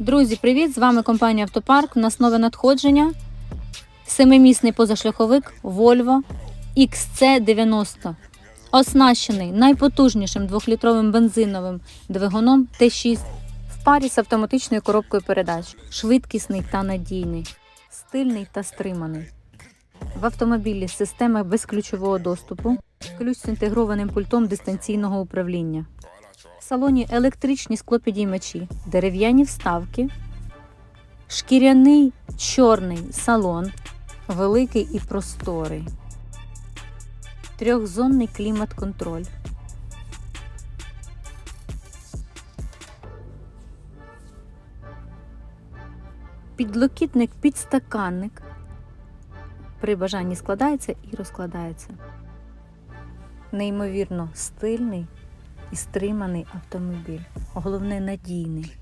Друзі, привіт! З вами компанія Автопарк. У нас нове надходження. Семимісний позашляховик Volvo XC90. Оснащений найпотужнішим двохлітровим бензиновим двигуном Т6 в парі з автоматичною коробкою передач. Швидкісний та надійний, стильний та стриманий. В автомобілі система безключового доступу, ключ з інтегрованим пультом дистанційного управління. В салоні електричні склопідіймачі, дерев'яні вставки, шкіряний чорний салон, великий і просторий, трьохзонний клімат-контроль. Підлокітник підстаканник. При бажанні складається і розкладається. Неймовірно стильний і стриманий автомобіль. Головне надійний.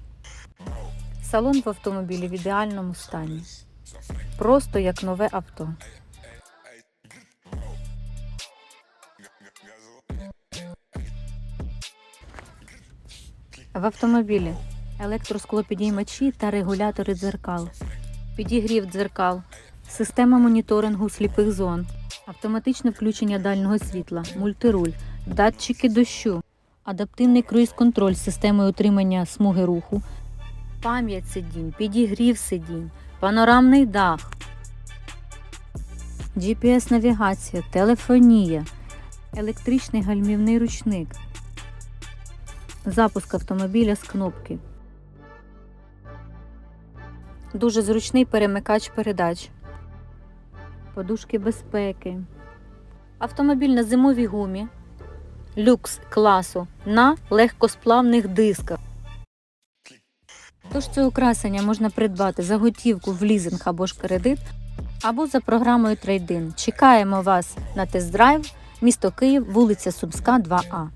Салон в автомобілі в ідеальному стані. Просто як нове авто. В автомобілі електросклопідіймачі та регулятори дзеркал, підігрів дзеркал, система моніторингу сліпих зон, автоматичне включення дальнього світла, мультируль, датчики дощу, адаптивний круїз-контроль з системою утримання смуги руху, пам'ять сидінь, підігрів сидінь, панорамний дах, GPS-навігація, телефонія, електричний гальмівний ручник, запуск автомобіля з кнопки. Дуже зручний перемикач передач, подушки безпеки. Автомобіль на зимовій гумі, люкс класу на легкосплавних дисках. Тож це украсення можна придбати за готівку в лізинг або ж кредит, або за програмою Трейдин. Чекаємо вас на тест-драйв, місто Київ, вулиця Сумська, 2А.